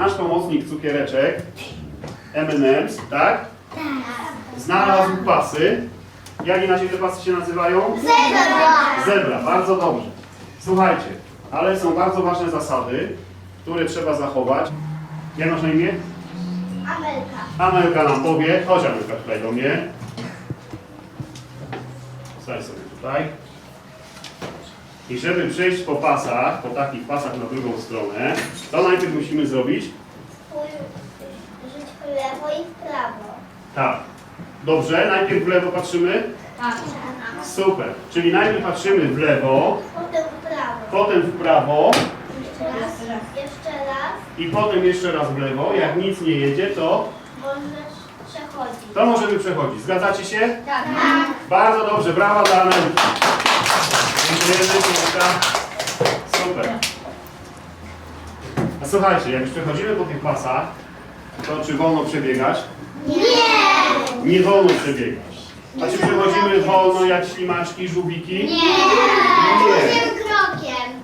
nasz pomocnik cukiereczek M&M's, tak? Znalazł pasy. Jak inaczej te pasy się nazywają? Zebra! Zebra, bardzo dobrze. Słuchajcie, ale są bardzo ważne zasady, które trzeba zachować. Jak masz na imię? Amelka. Amelka nam powie. Chodź Amelka tutaj do mnie. Stań sobie tutaj. I żeby przejść po pasach, po takich pasach na drugą stronę, to najpierw musimy zrobić Żyć w lewo i w prawo. tak. Dobrze, najpierw w lewo patrzymy. Super. Czyli najpierw patrzymy w lewo, Potem w prawo. potem w prawo Jeszcze raz. Jeszcze raz. i potem jeszcze raz w lewo. Jak nic nie jedzie, to, Możesz przechodzić. to możemy przechodzić. Zgadzacie się? Tak. Bardzo dobrze, brawa dla. Dziękujemy. Super. A słuchajcie, jak już przechodzimy po tych pasach, to czy wolno przebiegać? Nie! Nie wolno przebiegać. A czy przechodzimy wolno jak ślimaczki, żółwiki? Nie! Nie. Tym krokiem.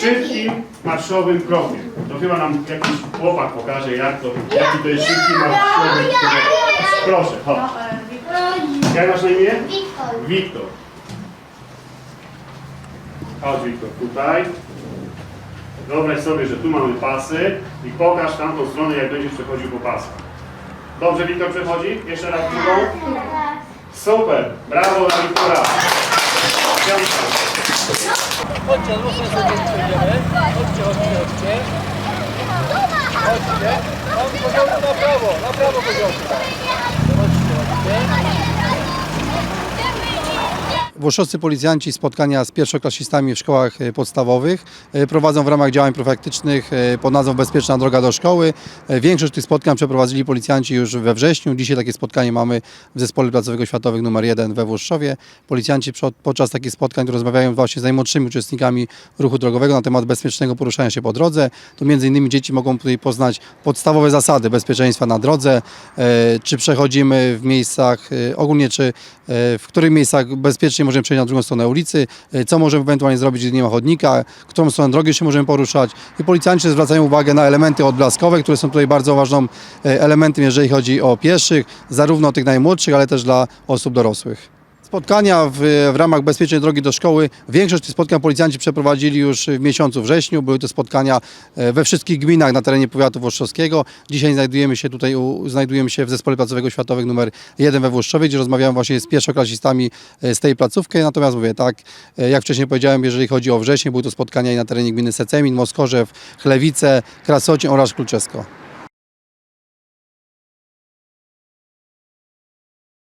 Szybkim, marszowym krokiem. To chyba nam jakiś chłopak pokaże, jak to, jaki to jest szybki, marszowy krok. Proszę, chodź. Jak masz na imię? Wiktor. Wiktor. Chodź Wiktor, tutaj. Wyobraź sobie, że tu mamy pasy i pokaż tamtą stronę, jak będziesz przechodził po pasach. Dobrze Wiktor przechodzi? Jeszcze raz drugą? Super! Brawo dla Wiktora! Chodźcie, ruszmy sobie przejdziemy. Chodźcie, chodźcie, chodźcie. Chodźcie. Tam na prawo, na prawo poziomku. Włoszowscy policjanci spotkania z pierwszoklasistami w szkołach e, podstawowych e, prowadzą w ramach działań profilaktycznych e, pod nazwą Bezpieczna droga do szkoły. Większość tych spotkań przeprowadzili policjanci już we wrześniu. Dzisiaj takie spotkanie mamy w Zespole Placowego Światowych nr 1 we Włoszczowie. Policjanci podczas takich spotkań rozmawiają właśnie z najmłodszymi uczestnikami ruchu drogowego na temat bezpiecznego poruszania się po drodze. Tu między innymi dzieci mogą tutaj poznać podstawowe zasady bezpieczeństwa na drodze, czy przechodzimy w miejscach, ogólnie czy w których miejscach bezpiecznie możemy przejść na drugą stronę ulicy, e, co możemy ewentualnie zrobić, gdy nie ma chodnika, którą stronę drogi się możemy poruszać. I policjanci zwracają uwagę na elementy odblaskowe, które są tutaj bardzo ważnym e, elementem, jeżeli chodzi o pieszych, zarówno tych najmłodszych, ale też dla osób dorosłych. Spotkania w, w ramach bezpiecznej drogi do szkoły. Większość tych spotkań policjanci przeprowadzili już w miesiącu wrześniu. Były to spotkania e, we wszystkich gminach na terenie powiatu włoszczowskiego. Dzisiaj znajdujemy się tutaj, u, znajdujemy się w Zespole Placowego Światowych numer 1 we Włoszczowie, gdzie rozmawiamy właśnie z pierwszoklasistami e, z tej placówki. Natomiast mówię tak, e, jak wcześniej powiedziałem, jeżeli chodzi o wrzesień, były to spotkania i na terenie gminy Secemin, Moskorzew, Chlewice, Krasocin oraz Kluczesko.